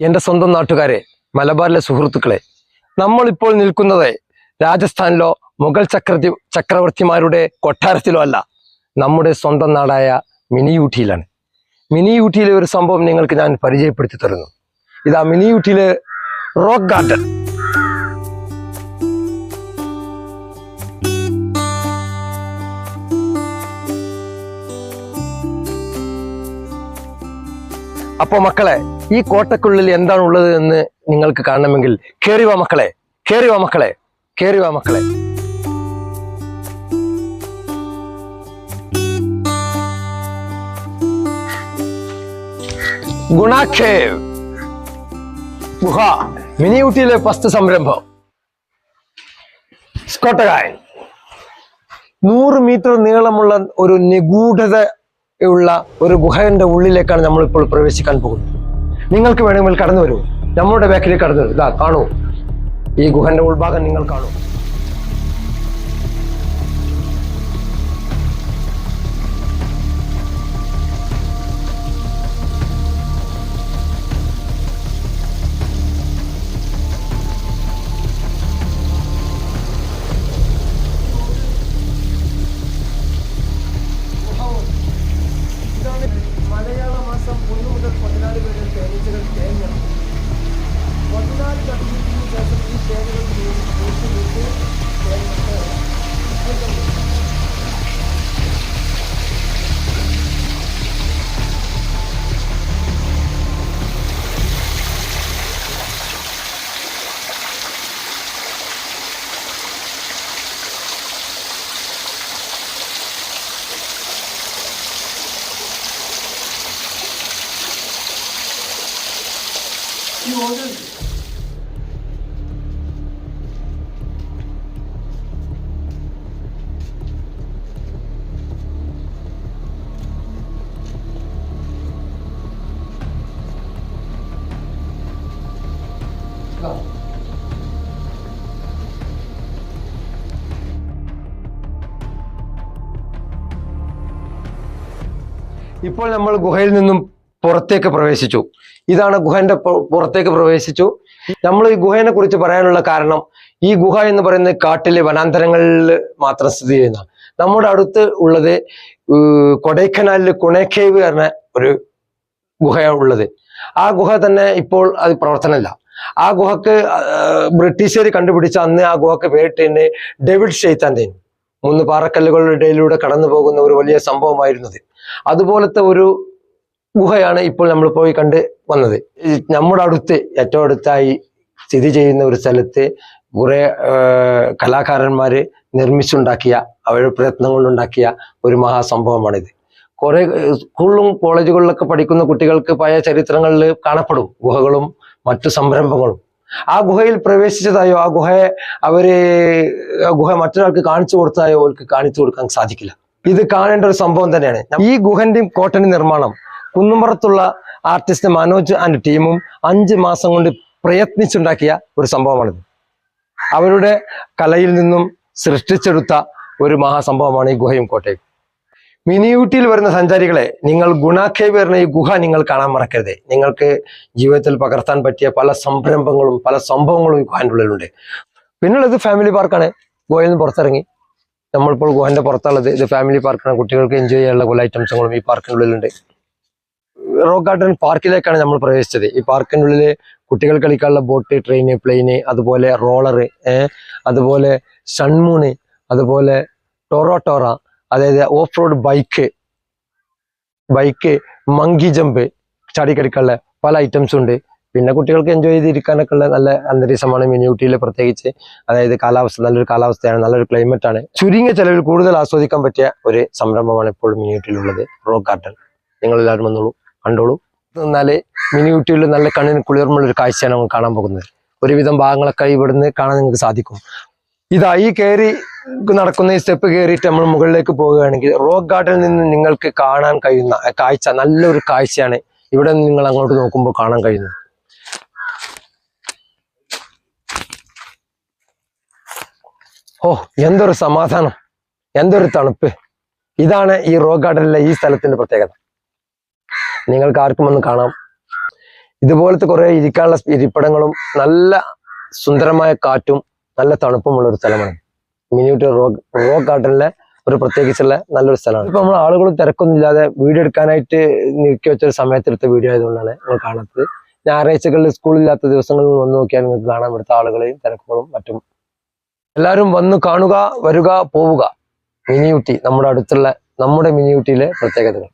എന്റെ സ്വന്തം നാട്ടുകാരെ മലബാറിലെ സുഹൃത്തുക്കളെ നമ്മളിപ്പോൾ നിൽക്കുന്നത് രാജസ്ഥാനിലോ മുഗൾ ചക്രവർത്തി ചക്രവർത്തിമാരുടെ കൊട്ടാരത്തിലോ അല്ല. നമ്മുടെ സ്വന്തം നാടായ മിനി ഊട്ടിയിലാണ് മിനി ഊട്ടിയിലെ ഒരു സംഭവം നിങ്ങൾക്ക് ഞാൻ പരിചയപ്പെടുത്തി തരുന്നു. ഇതാ മിനി ഊട്ടിയിലെ റോക്ക് ഗാർഡൻ. അപ്പോ മക്കളെ ഈ കോട്ടക്കുള്ളിൽ എന്താണ് ഉള്ളത് എന്ന് നിങ്ങൾക്ക് കാണണമെങ്കിൽ കേറി വാ മക്കളെ കേറി വാ മക്കളെ കേറി വാ മക്കളെ. ഗുണാഖേവ്. ഗുഹ മിനി ഊട്ടിയിലെ ഫസ്റ്റ് സംരംഭം. സ്കോട്ടകായൻ നൂറ് മീറ്റർ നീളമുള്ള ഒരു നിഗൂഢത ഉള്ള ഒരു ഗുഹയുടെ ഉള്ളിലേക്കാണ് നമ്മളിപ്പോൾ പ്രവേശിക്കാൻ പോകുന്നത്. നിങ്ങൾക്ക് വേണമെങ്കിൽ കടന്നു വരൂ. നമ്മുടെ ബാക്കിലേക്ക് കടന്നു വരൂ. ഇതാ കാണൂ. ഈ ഗുഹന്റെ ഉൾഭാഗം നിങ്ങൾ കാണൂ. ഈ ഓരോ ഇപ്പോൾ നമ്മൾ ഗുഹയിൽ നിന്നും പുറത്തേക്ക് പ്രവേശിച്ചു. ഇതാണ് ഗുഹന്റെ പുറത്തേക്ക് പ്രവേശിച്ചു. നമ്മൾ ഈ ഗുഹയെ കുറിച്ച് പറയാനുള്ള കാരണം ഈ ഗുഹ എന്ന് പറയുന്നത് കാട്ടിലെ വനാന്തരങ്ങളിൽ മാത്രം സ്ഥിതി ചെയ്യുന്ന നമ്മുടെ അടുത്ത് ഉള്ളത് കൊടൈക്കനാലിൽ കുണേക്കേവ് പറഞ്ഞ ഒരു ഗുഹയാണ് ഉള്ളത്. ആ ഗുഹ തന്നെ ഇപ്പോൾ അത് പ്രവർത്തനമില്ല. ആ ഗുഹക്ക് ബ്രിട്ടീഷുകാർ കണ്ടുപിടിച്ച അന്ന് ആ ഗുഹക്ക് പേരിട്ട് ഡേവിഡ് ഷെയ്ത്താന്റെ മൂന്ന് പാറക്കല്ലുകളുടെ ഇടയിലൂടെ കടന്നു പോകുന്ന ഒരു വലിയ സംഭവമായിരുന്നത് അതുപോലത്തെ ഒരു ഗുഹയാണ് ഇപ്പോൾ നമ്മൾ പോയി കണ്ട് വന്നത്. നമ്മുടെ അടുത്ത് ഏറ്റവും അടുത്തായി സ്ഥിതി ചെയ്യുന്ന ഒരു സ്ഥലത്ത് കുറെ കലാകാരന്മാര് നിർമ്മിച്ചുണ്ടാക്കിയ അവരുടെ പ്രയത്നം കൊണ്ടുണ്ടാക്കിയ ഒരു മഹാസംഭവമാണിത്. കുറെ സ്കൂളിലും കോളേജുകളിലൊക്കെ പഠിക്കുന്ന കുട്ടികൾക്ക് പഴയ ചരിത്രങ്ങളിൽ കാണപ്പെടും ഗുഹകളും മറ്റു സംരംഭങ്ങളും. ആ ഗുഹയിൽ പ്രവേശിച്ചതായോ ആ ഗുഹയെ അവർ ഗുഹ മറ്റൊരാൾക്ക് കാണിച്ചു കൊടുത്തതായോ അവർക്ക് കാണിച്ചു കൊടുക്കാൻ സാധിക്കില്ല. ഇത് കാണേണ്ട ഒരു സംഭവം തന്നെയാണ്. ഈ ഗുഹന്റെയും കോട്ടന്റെ നിർമ്മാണം കുന്നുംപുറത്തുള്ള ആർട്ടിസ്റ്റ് മനോജ് ആൻഡ് ടീമും അഞ്ച് മാസം കൊണ്ട് പ്രയത്നിച്ചുണ്ടാക്കിയ ഒരു സംഭവമാണിത്. അവരുടെ കലയിൽ നിന്നും സൃഷ്ടിച്ചെടുത്ത ഒരു മഹാസംഭവമാണ് ഈ ഗുഹയും കോട്ടയും. മിനിയൂട്ടിയിൽ വരുന്ന സഞ്ചാരികളെ നിങ്ങൾ ഗുണാഖേവ് വരുന്ന ഈ ഗുഹ നിങ്ങൾ കാണാൻ മറക്കരുത്. നിങ്ങൾക്ക് ജീവിതത്തിൽ പകർത്താൻ പറ്റിയ പല സംരംഭങ്ങളും പല സംഭവങ്ങളും ഈ ഗുഹാന്റെ ഉള്ളിലുണ്ട്. പിന്നുള്ളത് ഫാമിലി പാർക്കാണ് ഗുഹയിൽ നിന്ന് പുറത്തിറങ്ങി. നമ്മളിപ്പോൾ ഗുഹന്റെ പുറത്തുള്ളത് ഇത് ഫാമിലി പാർക്കാണ് കുട്ടികൾക്ക് എൻജോയ് ചെയ്യാനുള്ള പല ഐറ്റംസുകളും ഈ പാർക്കിനുള്ളിലുണ്ട് റോക്ക് ഗാർഡൻ പാർക്കിലേക്കാണ് നമ്മൾ പ്രവേശിച്ചത്. ഈ പാർക്കിനുള്ളിൽ കുട്ടികൾ കളിക്കാനുള്ള ബോട്ട് ട്രെയിന് പ്ലെയിന് അതുപോലെ റോളറ് അതുപോലെ ഷൺമൂണ് അതുപോലെ ടൊറോട്ടോറ അതായത് off road bike bike monkey jump ചാടി കളിക്കാനുള്ള പല ഐറ്റംസും ഉണ്ട്. പിന്നെ കുട്ടികൾക്ക് എൻജോയ് ചെയ്തിരിക്കാനൊക്കെ ഉള്ള നല്ല അന്തരീക്ഷമാണ് മിനി ഊട്ടിയിൽ പ്രത്യേകിച്ച്. അതായത് കാലാവസ്ഥ നല്ലൊരു കാലാവസ്ഥയാണ് നല്ലൊരു ക്ലൈമറ്റ് ആണ് ചുരുങ്ങിയ ചെലവിൽ കൂടുതൽ ആസ്വദിക്കാൻ പറ്റിയ ഒരു സംരംഭമാണ് ഇപ്പോൾ മിനി ഊട്ടിയിലുള്ളത് റോക്ക് ഗാർഡൻ. നിങ്ങൾ എല്ലാവരും വന്നോളൂ. കണ്ടോളൂ. എന്നാൽ മിനി ഊട്ടിയിൽ നല്ല കണ്ണിന് കുളിർമുള്ള ഒരു കാഴ്ചയാണ് നമ്മൾ കാണാൻ പോകുന്നത്. ഒരുവിധം ഭാഗങ്ങളൊക്കെ ഇവിടുന്ന് കാണാൻ നിങ്ങൾക്ക് സാധിക്കും. ഇതാ ഈ കയറി നടക്കുന്ന ഈ സ്റ്റെപ്പ് കയറിയിട്ട് നമ്മൾ മുകളിലേക്ക് പോവുകയാണെങ്കിൽ റോക്ക് ഗാർഡനിൽ നിന്ന് നിങ്ങൾക്ക് കാണാൻ കഴിയുന്ന കാഴ്ച നല്ലൊരു കാഴ്ചയാണ് ഇവിടെ നിങ്ങൾ അങ്ങോട്ട് നോക്കുമ്പോൾ കാണാൻ കഴിയുന്നത്. ഓ എന്തൊരു സമാധാനം. എന്തൊരു തണുപ്പ്. ഇതാണ് ഈ റോക്ക് ഗാർഡനിലെ ഈ സ്ഥലത്തിന്റെ പ്രത്യേകത. നിങ്ങൾക്ക് ആർക്കും ഒന്ന് കാണാം. ഇതുപോലത്തെ കുറെ ഇരിക്കാനുള്ള ഇരിപ്പിടങ്ങളും നല്ല സുന്ദരമായ കാറ്റും നല്ല തണുപ്പുമുള്ള ഒരു സ്ഥലമാണ്. മിനിയൂട്ടി റോക്ക് റോക്ക് ഗാർഡനിലെ ഒരു പ്രത്യേകിച്ചുള്ള നല്ലൊരു സ്ഥലമാണ്. ഇപ്പൊ നമ്മൾ ആളുകൾ തിരക്കൊന്നും ഇല്ലാതെ വീഡിയോ എടുക്കാനായിട്ട് നീക്കി വെച്ച ഒരു സമയത്തെടുത്ത വീഡിയോ ആയതുകൊണ്ടാണ് നമ്മൾ കാണാത്തത്. ഞായറാഴ്ചകളിൽ സ്കൂളില്ലാത്ത ദിവസങ്ങളിൽ വന്ന് നോക്കിയാൽ നിങ്ങൾക്ക് കാണാൻ ഇവിടുത്തെ ആളുകളെയും തിരക്കുകളും മറ്റും. എല്ലാവരും വന്ന് കാണുക വരുക പോവുക. മിനിയൂട്ടി നമ്മുടെ അടുത്തുള്ള നമ്മുടെ മിനിയൂട്ടിയിലെ പ്രത്യേകതകൾ.